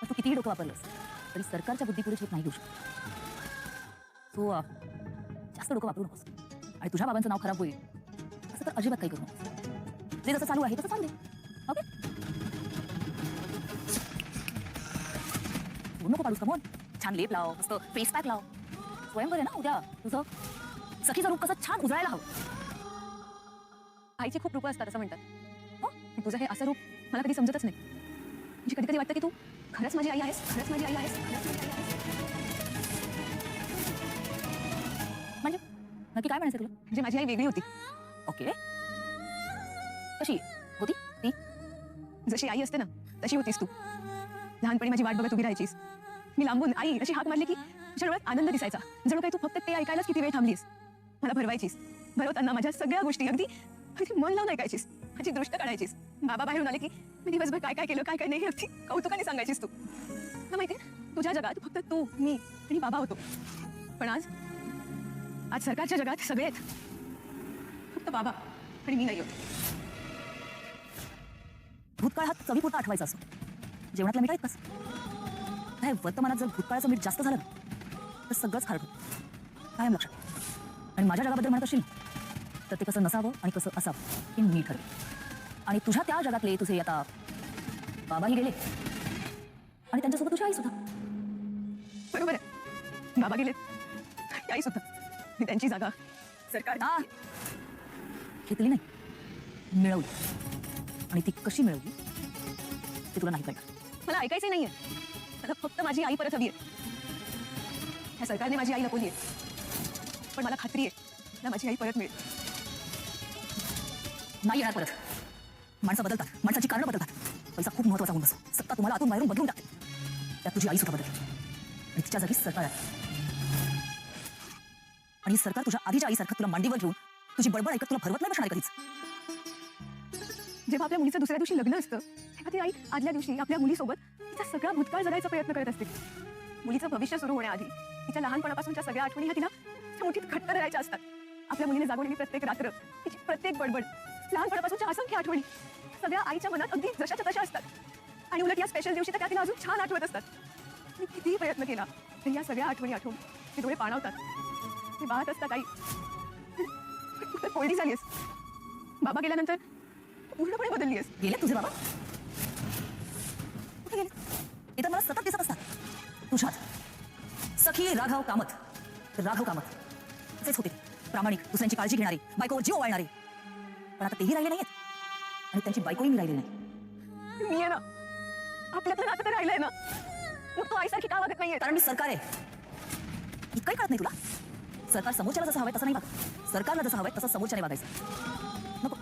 तू कितीही डोकं वापरलंस तरी सरकारच्या बुद्धीपुढे झेप नाही घेऊ शकत. सो जास्त डोकं वापरू नकोस. आणि तुझ्या बाबांचं नाव खराब होईल असं तर अजिबात काही करू नकोस. जे जसं चालू आहे तसं चालू दे. ओके? नको पाडूस कमोन छान लेप लाव मस्त फेस पॅक लाव. स्वयंवर आहे ना उद्या तुझं? सखीचं रूप कसं छान उजळायला हवं. आईचे खूप रूपं असतात असं म्हणतात. हो तुझं हे असं रूप मला कधी समजतच नाही. म्हणजे कधी कधी वाटतं की तू खरंच माझी आई आहेस खरंच माझी आई आहेस खरंच माझी आई आहेस म्हणजे? नक्की काय म्हणायचं तुला? म्हणजे माझी आई वेगळी होती. ओके. कशी? होती? ती? जशी आई असते ना तशी होतीस तू. लहानपणी माझी वाट बघत उभी राहायचीस. मी लांबून आई अशी हाक मारली की तुझ्या डोळ्यात आनंद दिसायचा. जणू काही तू फक्त ते ऐकायलाच किती वेळ थांबलीस? मला भरवायचीस. भरवताना माझ्या सगळ्या गोष्टी अगदी अगदी मन लावून ऐकायचीस. माझी दृष्ट काढायचीस. बाबा बाहेरून आले की मी दिवसभर काय काय केलं काय काय नाही अगदी कौतुकाने सांगायचीस तू. ना माहितीये तुझ्या जगात फक्त तू मी आणि बाबा होतो. पण आज आज सरकारच्या जगात सगळे आहेत. फक्त बाबा आणि मी नाही होतो. भूतकाळ हा चवीपुरता आठवायचा असतो. जेवणातला मीठ आहेतच काय वर्तमानात जर भूतकाळाचं मीठ जास्त झालं ना, तर सगळंच खारट कायम लक्षात आणि माझ्या जगाबद्दल म्हणत असेल तर ते कसं नसावं आणि कसं असावं हे मी ठरवेल आणि तुझ्या त्या जगातले तुझे आता बाबाही गेले. आणि त्यांच्यासोबत तुझी आई सुद्धा. बरोबर आहे. बाबा गेले आई सुद्धा. मी त्यांची जागा सरकार घेतली नाही. मिळवली. आणि ती कशी मिळवली? ते तुला नाही कळणार. मला ऐकायचं नाहीये. मला फक्त माझी आई परत हवी आहे. ह्या सरकारने माझी आई लपवली आहे. पण मला खात्री आहे मला माझी आई परत मिळेल. नाही येणार परत. माणसं बदलतात माणसाची कारणं बदलतात. पैसा खूप महत्त्वाचा होऊन बसतो. सत्ता तुम्हाला आतून बाहेरून बदलून टाकते. त्यात तुझी आई सुद्धा बदलते. आणि तिच्या जागी सरकार आहे. आणि सरकार तुझ्या आधीच्या आईसारखं तुला मांडीवर घेऊन तुझी बडबड ऐकत तुला भरवत नाही बसणार कधीच. जेव्हा आपल्या मुलीचं दुसऱ्या दिवशी लग्न असतं तेव्हा ती आई आदल्या दिवशी आपल्या मुलीसोबत तिचा सगळा भूतकाळ जगायचा प्रयत्न करत असते. मुलीचं भविष्य सुरू होण्याआधी तिच्या लहानपणापासूनच्या सगळ्या आठवणी ह्या तिला मोठीत घट्ट धरायच्या असतात. आपल्या मुलीने जागवलेली प्रत्येक रात्र तिची प्रत्येक बडबड लहानपणापासूनच्या असंख्य आठवणी. सगळ्या आईच्या मनात अगदी जशाच्या तशा असतात. आणि उलट या स्पेशल दिवशी तर त्या तिला अजून छान आठवत असतात. मी कितीही प्रयत्न केला तरी या सगळ्या आठवणी आठवून ते डोळे पाणावतात. ते पाहत असतात आई. तू तर कोल्डी झालीस बाबा गेल्यानंतर पूर्णपणे बदलली आहेस गेले तुझे बाबा? कुठे गेले? ते तर मला सतत दिसत असतात. तुझ्यात. सखी राघव कामत. राघव कामत. तेच होते. प्रामाणिक दुसऱ्यांची काळजी घेणारे बायकोवर जीव वाळणारे पण आता तेही राहिले नाहीत आणि त्यांची बायकोही मी राहिलेली नाही. मी आहे ना आपल्यातलं नातं तर राहिलंय ना. मग तू आईसारखी का वागत नाहीये? कारण मी सरकार आहे. इतकंही कळत नाही तुला. सरकार समोरच्याला जसं हवंय तसं नाही वागत. सरकारला जसं हवंय तसं समोरच्याने वागायचं. नको.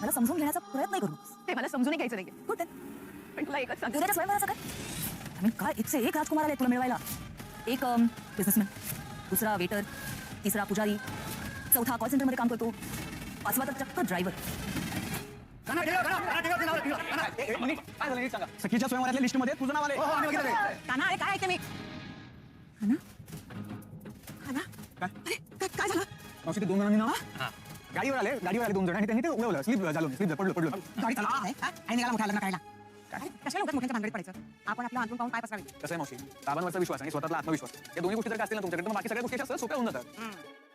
मला समजून घेण्याचा प्रयत्न करू ते मला समजून घ्यायचं then. पण तुला एकच सांगते. उद्याच्या स्वयंवराचं काय? आम्ही काय एकचे एक राजकुमार आले तुला मिळवायला. एक बिझनेसमॅन दुसरा वेटर तिसरा पुजारी. चौथा कॉल सेंटरमध्ये काम करतो. पाचवा तर चक्क ड्रायव्हर सखीच्या स्वयंवरातल्या लिस्टमध्ये तुझं नाव आले काना अरे काय ऐकते मी ना काना काय? काय काय झालं मावशी ते दोन जणांनी ना गाडीवर आले गाडीवर आले दोन जण आणि त्यांनी ते उडवलं स्लिप झालं स्लिप पडलो पडलो गाडी चालवत आहे आणि निघाला मोठा लग्न करायला काय कशा मोठ्यांच्या पडायचं आपण आपला अंतरून पाहून काय कसं आहे मावशी बाबांवरचा विश्वास आणि स्वतःला आत्मविश्वास या दोन्ही गोष्टी जर का असतील ना तुमच्याकडे बाकी सगळ्या गोष्टी सोप्या होऊन जातात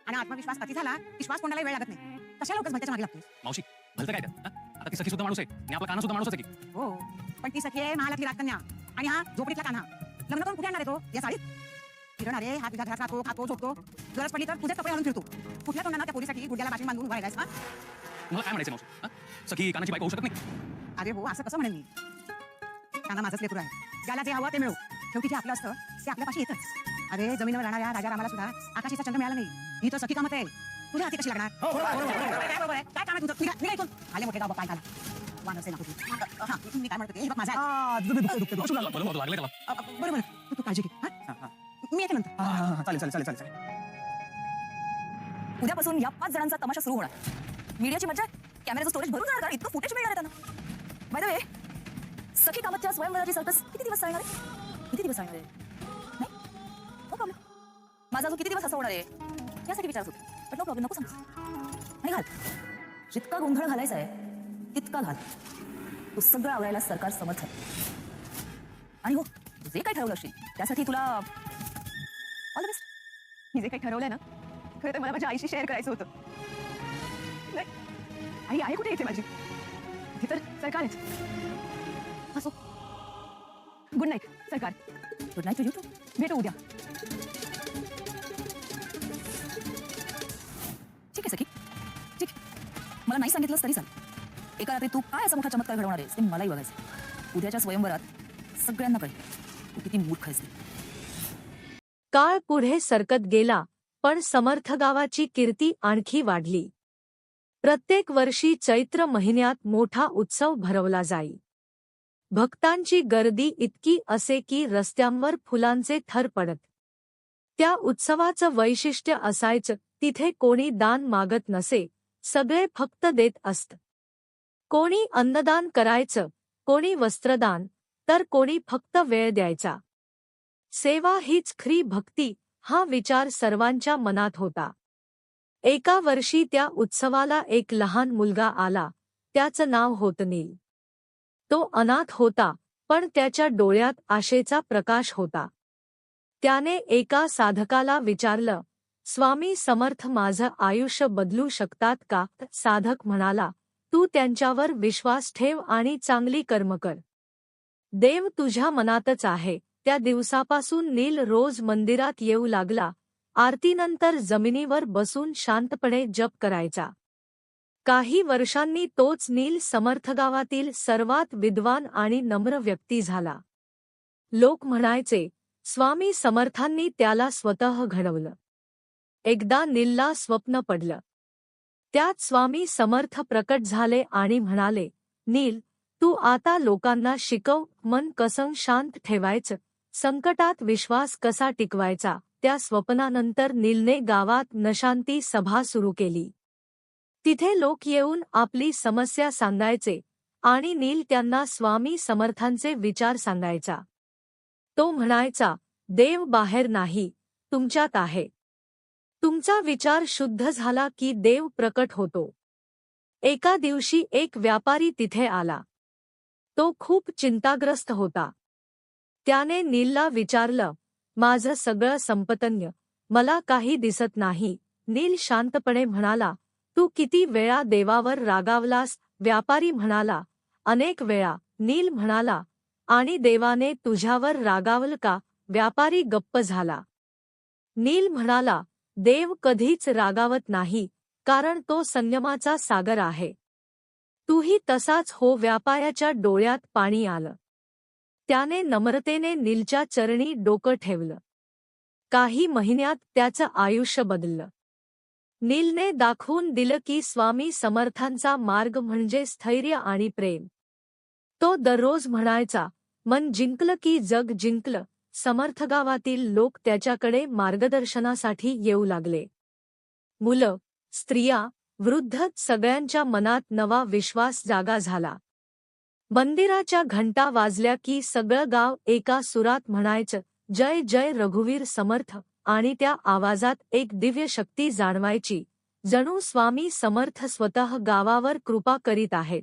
आणि आत्मविश्वास कधी झाला विश्वास कोणाला वेळ लागत नाही कशा लोकच भलत्याच्या मागे लागतो मावशी भलतं काय हा? आता ती सखी सुद्धा माणूस आहे. आणि आपला काना सुद्धा माणूस आहे की. हो पण ती सखी आहे महालातली राजकन्या. आणि हा झोपडीतला कान्हा लग्न करून कुठे आणणार आहे तो? या साडीत? फिरण अरे हा तुझ्या घरात राहतो खातो झोपतो. गरज पडली तर तुझे कपडे घालून फिरतो. कुठल्या तोंडाना त्या पोरीसाठी गुड्याला बाशी बांधून उभा हा? मला काय म्हणायचं मावशी हा? सखी कानाची बायको होऊ शकत नाही. अरे हो असं कसं म्हणेन मी? काना माझंच लेकरू आहे. ज्याला जे हवं ते मिळू. शेवटी जे आपलं असतं ते आपल्यापाशी येतच. अरे जमिनीवर राहणाऱ्या राजा रामाला सुद्धा आकाशीचा चंद्र मिळाला नाही. ही तर सखी कामत आहे. हाती कशी लागणार? काय बरोबर आहे काय काम आहे तुझं? निघा निघा इथून. आले मोठे गाव काय हा इथून मी काय म्हणतो हे बघ माझा आहे. मावशी, बरोबर होतं, लागलं त्याला अ, अ, बरोबर. तू तू काळजी घे. हा? मी येते नंतर. हा, हा, हा, चालेल चालेल चालेल चालेल. उद्यापासून या पाच जणांचा तमाशा सुरू होणार. मीडियाची मज्जा कॅमेऱ्याचं स्टोरेज भरून जाणार. कारण इतकं फुटेज मिळणार आहे त्यांना. बाय द वे सखी कामतच्या स्वयंवराची सर्कस किती दिवस चालणार आहे? किती दिवस चालणार आहे? नाही? प्रॉब्लेम. माझा अजून किती दिवस असं होणार आहे? यासाठी विचारत होते. पण नो प्रॉब्लेम नको सांगू आणि घाल जितका गोंधळ घालायचा आहे तितका घाल तो सगळं आवरायला सरकार समर्थ आहे आणि हो जे काही ठरवलं असशील त्यासाठी तुला ऑल द बेस्ट मी जे काही ठरवलंय ना खरं तर मला माझ्या आईशी शेअर करायचं होतं नाही आई आहे कुठे इथे माझी इथे तर सरकार आहेच असो गुड नाईट सरकार good night to you too भेटू उद्या मला नाही सांगितलंस तरी सांग एका रात्री तू काय असा मोठा चमत्कार घडवणार आहेस ते मलाही बघायचं उद्याच्या स्वयंवरात सगळ्यांना कळेल तू किती मूर्ख आहेस काळ पुढे सरकत गेला पण समर्थ गावाची कीर्ती आणखी वाढली. प्रत्येक वर्षी चैत्र महिन्यात मोठा उत्सव भरवला जाई. भक्तांची गर्दी इतकी असे की रस्त्यांवर फुलांचे थर पडत. त्या उत्सवाचं वैशिष्ट्य असायचं तिथे कोणी दान मागत नसे सगळे फक्त देत असत. कोणी अन्नदान करायचं कोणी वस्त्रदान तर कोणी फक्त वेळ द्यायचा. सेवा हीच खरी भक्ती हा विचार सर्वांच्या मनात होता. एका वर्षी त्या उत्सवाला एक लहान मुलगा आला त्याचं नाव होत नील तो अनाथ होता पण त्याच्या डोळ्यात आशेचा प्रकाश होता. त्याने एका साधकाला विचारलं स्वामी समर्थ माझं आयुष्य बदलू शकतात का? साधक म्हणाला तू त्यांच्यावर विश्वास ठेव आणि चांगली कर्म कर. देव तुझ्या मनातच आहे. त्या दिवसापासून नील रोज मंदिरात येऊ लागला. आरतीनंतर जमिनीवर बसून शांतपणे जप करायचा. काही वर्षांनी तोच नील समर्थ गावातील सर्वात विद्वान आणि नम्र व्यक्ती झाला. लोक म्हणायचे स्वामी समर्थांनी त्याला स्वतः घडवलं. एकदा नीलला स्वप्न पडलं. त्यात स्वामी समर्थ प्रकट झाले आणि म्हणाले नील तू आता लोकांना शिकव मन कसं शांत ठेवायचं संकटात विश्वास कसा टिकवायचा त्या स्वप्नानंतर नीलने गावात नशांती सभा सुरू केली. तिथे लोक येऊन आपली समस्या सांगायचे आणि नील त्यांना स्वामी समर्थांचे विचार सांगायचा. तो म्हणायचा देव बाहेर नाही तुमच्यात आहे. तुमचा विचार शुद्ध झाला की देव प्रकट होतो. एका दिवशी एक व्यापारी तिथे आला. तो खूप चिंताग्रस्त होता. त्याने नीलला विचारलं माझं सगळं संपतन्य मला काही दिसत नाही. नील शांतपणे म्हणाला तू किती वेळा देवावर रागावलास? व्यापारी म्हणाला अनेक वेळा. नील म्हणाला आणि देवाने तुझ्यावर रागावल का? व्यापारी गप्प झाला. नील म्हणाला देव कधीच रागावत नाही कारण तो संयमाचा सागर आहे. तूही तसाच हो व्यापाऱ्याच्या डोळ्यात पाणी आलं. त्याने नम्रतेने नीलच्या चरणी डोकं ठेवलं. काही महिन्यात त्याचं आयुष्य बदललं. नीलने दाखवून दिलं की स्वामी समर्थांचा मार्ग म्हणजे स्थैर्य आणि प्रेम. तो दररोज म्हणायचा मन जिंकलं की जग जिंकलं समर्थ गावातील लोक त्याच्याकडे मार्गदर्शनासाठी येऊ लागले. मुलं स्त्रिया वृद्ध सगळ्यांच्या मनात नवा विश्वास जागा झाला. मंदिराच्या घंटा वाजल्या की सगळं गाव एका सुरात म्हणायचं जय जय रघुवीर समर्थ आणि त्या आवाजात एक दिव्य शक्ती जाणवायची. जणू स्वामी समर्थ स्वतः गावावर कृपा करीत आहेत.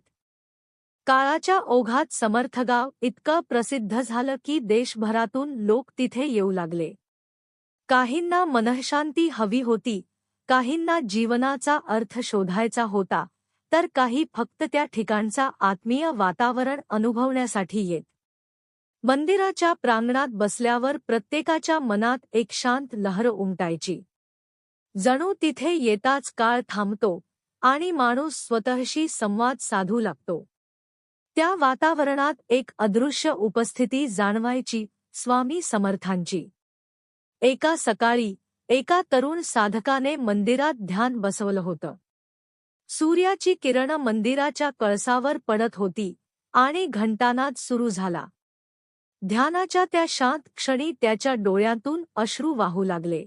काळाच्या ओघात समर्थगाव इतकं प्रसिद्ध झालं की देशभरातून लोक तिथे येऊ लागले. काहींना मनःशांती हवी होती काहींना जीवनाचा अर्थ शोधायचा होता तर काही फक्त त्या ठिकाणचा आत्मीय वातावरण अनुभवण्यासाठी येत. मंदिराच्या प्रांगणात बसल्यावर प्रत्येकाच्या मनात एक शांत लहर उमटायची. जणू तिथे येताच काळ थांबतो आणि माणूस स्वतःशी संवाद साधू लागतो. त्या वातावरणात एक अदृश्य उपस्थिती जाणवायची स्वामी समर्थांची. एका सकाळी एका तरुण साधकाने मंदिरात ध्यान बसवलं होतं. सूर्याची किरण मंदिराच्या कळसावर पडत होती आणि घंटानाद सुरू झाला. ध्यानाच्या त्या शांत क्षणी त्याच्या डोळ्यातून अश्रू वाहू लागले.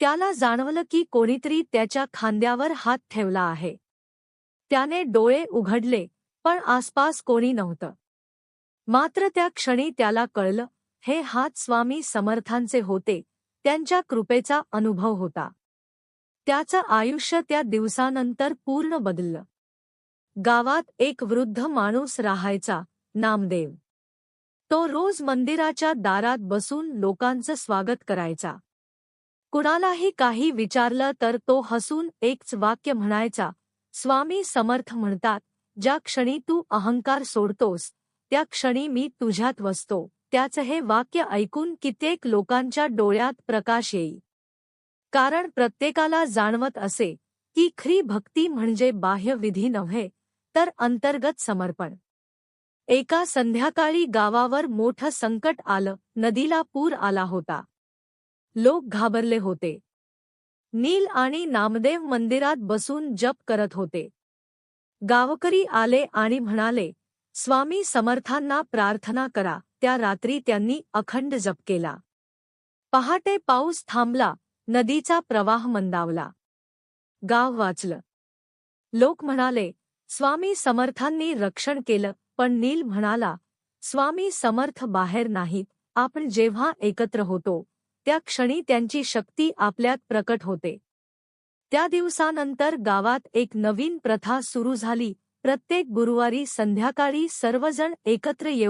त्याला जाणवलं की कोणीतरी त्याच्या खांद्यावर हात ठेवला आहे. त्याने डोळे उघडले पण आसपास कोणी नव्हतं. मात्र त्या क्षणी त्याला कळलं हे हात स्वामी समर्थांचे होते त्यांच्या कृपेचा अनुभव होता. त्याचं आयुष्य त्या दिवसानंतर पूर्ण बदललं. गावात एक वृद्ध माणूस राहायचा नामदेव. तो रोज मंदिराच्या दारात बसून लोकांचं स्वागत करायचा. कुणालाही काही विचारलं तर तो हसून एकच वाक्य म्हणायचा स्वामी समर्थ म्हणतात. ज्या क्षणी तू अहंकार सोडतोस त्या क्षणी मी तुझ्यात वसतो. त्याचं हे वाक्य ऐकून कित्येक लोकांच्या डोळ्यात प्रकाश येई कारण प्रत्येकाला जाणवत असे की खरी भक्ती म्हणजे बाह्य विधी नव्हे तर अंतर्गत समर्पण. एका संध्याकाळी गावावर मोठं संकट आलं नदीला पूर आला होता. लोक घाबरले होते. नील आणि नामदेव मंदिरात बसून जप करत होते. गावकरी आले आणि म्हणाले स्वामी समर्थांना प्रार्थना करा. त्या रात्री त्यांनी अखंड जप केला. पहाटे पाऊस थांबला नदीचा प्रवाह मंदावला. गाव वाचलं. लोक म्हणाले स्वामी समर्थांनी रक्षण केलं पण नील म्हणाला स्वामी समर्थ बाहेर नाहीत आपण जेव्हा एकत्र होतो त्या क्षणी त्यांची शक्ती आपल्यात प्रकट होते. त्या दिवसानंतर गावात एक नवीन प्रथा सुरू झाली. प्रत्येक गुरुवारी संध्याकाळी सर्वजण एकत्र येऊ